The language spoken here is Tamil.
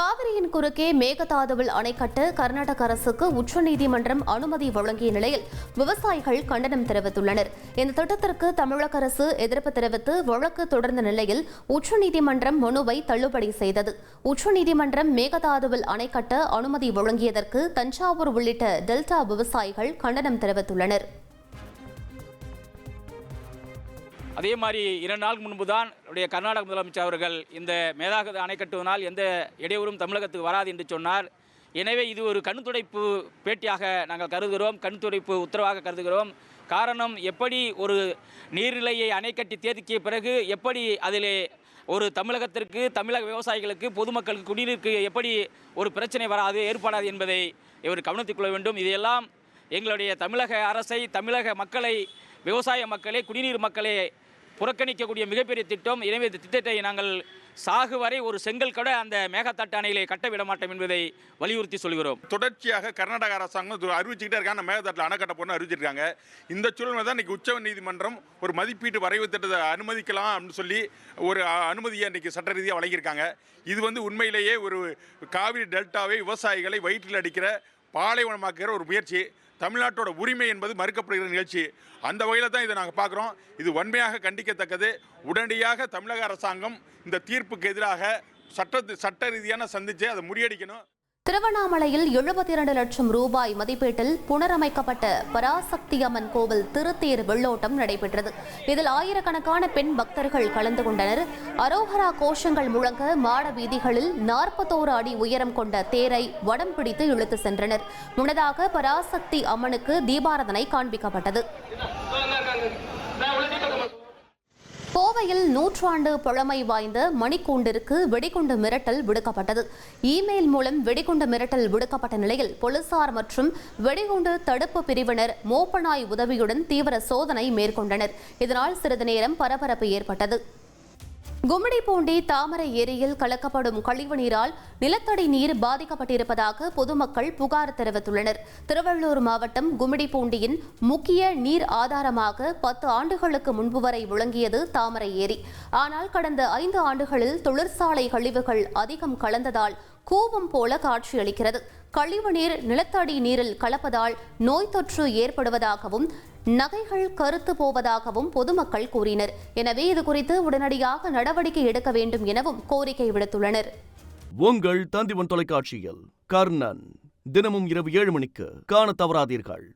காவிரியின் குறுக்கே மேகதாதுவில் அணை கட்ட கர்நாடக அரசுக்கு உச்சநீதிமன்றம் அனுமதி வழங்கிய நிலையில் விவசாயிகள் கண்டனம் தெரிவித்துள்ளனர். இந்த திட்டத்திற்கு தமிழக அரசு எதிர்ப்பு தெரிவித்து வழக்கு தொடர்ந்த நிலையில் உச்சநீதிமன்றம் மனுவை தள்ளுபடி செய்தது. உச்சநீதிமன்றம் மேகதாதுவில் அணை கட்ட அனுமதி வழங்கியதற்கு தஞ்சாவூர் உள்ளிட்ட டெல்டா விவசாயிகள் கண்டனம் தெரிவித்துள்ளனர். அதே மாதிரி இரண்டு நாள் முன்பு தான் உடைய கர்நாடக முதலமைச்சர் அவர்கள் இந்த மேதாக அணை கட்டுவதனால் எந்த இடையூறும் தமிழகத்துக்கு வராது என்று சொன்னார். எனவே இது ஒரு கண்துடைப்பு பேட்டியாக நாங்கள் கருதுகிறோம். கண்துடைப்பு உத்தரவாக கருதுகிறோம். காரணம் எப்படி ஒரு நீர்நிலையை அணை கட்டி தேதிக்கிய பிறகு எப்படி அதிலே ஒரு தமிழகத்திற்கு தமிழக விவசாயிகளுக்கு பொதுமக்களுக்கு குடிநீருக்கு எப்படி ஒரு பிரச்சனை வராது ஏற்படாது என்பதை இவர் கவனத்தில் கொள்ள வேண்டும். இதையெல்லாம் எங்களுடைய தமிழக அரசை தமிழக மக்களை விவசாய மக்களை குடிநீர் மக்களை புறக்கணிக்கக்கூடிய மிகப்பெரிய திட்டம். எனவே இந்த திட்டத்தை நாங்கள் சாகு வரை ஒரு செங்கல் கூட அந்த மேகத்தாட்டு அணையிலே கட்ட விட மாட்டோம் என்பதை வலியுறுத்தி சொல்கிறோம். தொடர்ச்சியாக கர்நாடக அரசாங்கம் அறிவிச்சுக்கிட்டே இருக்காங்க. மேகதாட்டில் அணை கட்ட போன அறிவிச்சிருக்காங்க. இந்த சூழ்நிலை தான் இன்னைக்கு உச்ச நீதிமன்றம் ஒரு மதிப்பீட்டு வரைவு திட்டத்தை அனுமதிக்கலாம் அப்படின்னு சொல்லி ஒரு அனுமதியை இன்னைக்கு சட்ட ரீதியாக வழங்கியிருக்காங்க. இது வந்து உண்மையிலேயே ஒரு காவிரி டெல்டாவை விவசாயிகளை வயிற்றில் அடிக்கிற பாலைவனமாக்குகிற ஒரு முயற்சி தமிழ்நாட்டோட உரிமை என்பது மறுக்கப்படுகிற நிகழ்ச்சி. அந்த வகையில் தான் இதை நாங்கள் பார்க்குறோம் இது வன்மையாக கண்டிக்கத்தக்கது. உடனடியாக தமிழக அரசாங்கம் இந்த தீர்ப்புக்கு எதிராக சட்ட சட்ட ரீதியான சந்தித்து அதை முறியடிக்கணும். திருவண்ணாமலையில் எழுபத்தி இரண்டு லட்சம் ரூபாய் மதிப்பீட்டில் புனரமைக்கப்பட்ட பராசக்தி அம்மன் கோவில் திருத்தேர் வெள்ளோட்டம் நடைபெற்றது. இதில் ஆயிரக்கணக்கான பெண் பக்தர்கள் கலந்து கொண்டனர். அரோகரா கோஷங்கள் முழங்க மாட வீதிகளில் நாற்பத்தோரு அடி உயரம் கொண்ட தேரை வடம் பிடித்து இழுத்து சென்றனர். முன்னதாக பராசக்தி அம்மனுக்கு தீபாராதனை காண்பிக்கப்பட்டது. கோவையில் நூற்றாண்டு பழமை வாய்ந்த மணிக்கூண்டிற்கு வெடிகுண்டு மிரட்டல் விடுக்கப்பட்டது. இமெயில் மூலம் வெடிகுண்டு மிரட்டல் விடுக்கப்பட்ட நிலையில் போலீசார் மற்றும் வெடிகுண்டு தடுப்பு பிரிவினர் மோப்பனாய் உதவியுடன் தீவிர சோதனை மேற்கொண்டனர். இதனால் சிறிது நேரம் பரபரப்பு ஏற்பட்டது. கும்மிடிப்பூண்டி தாமரை ஏரியில் கலக்கப்படும் கழிவுநீரால் நிலத்தடி நீர் பாதிக்கப்பட்டிருப்பதாக பொதுமக்கள் புகார் தெரிவித்துள்ளனர். திருவள்ளூர் மாவட்டம் கும்மிடிப்பூண்டியின் முக்கிய நீர் ஆதாரமாக பத்து ஆண்டுகளுக்கு முன்பு வரை விளங்கியது தாமரை ஏரி. ஆனால் கடந்த ஐந்து ஆண்டுகளில் தொழிற்சாலை கழிவுகள் அதிகம் கலந்ததால் கூவம் போல காட்சியளிக்கிறது. கழிவுநீர் நிலத்தடி நீரில் கலப்பதால் நோய் தொற்று ஏற்படுவதாகவும் நகைகள் கருத்து போவதாகவும் பொதுமக்கள் கூறினர். எனவே இது குறித்து உடனடியாக நடவடிக்கை எடுக்க வேண்டும் எனவும் கோரிக்கை விடுத்துள்ளனர். உங்கள் தந்திவன் தொலைக்காட்சியில் கர்ணன் தினமும் இரவு ஏழு மணிக்கு காண தவறாதீர்கள்.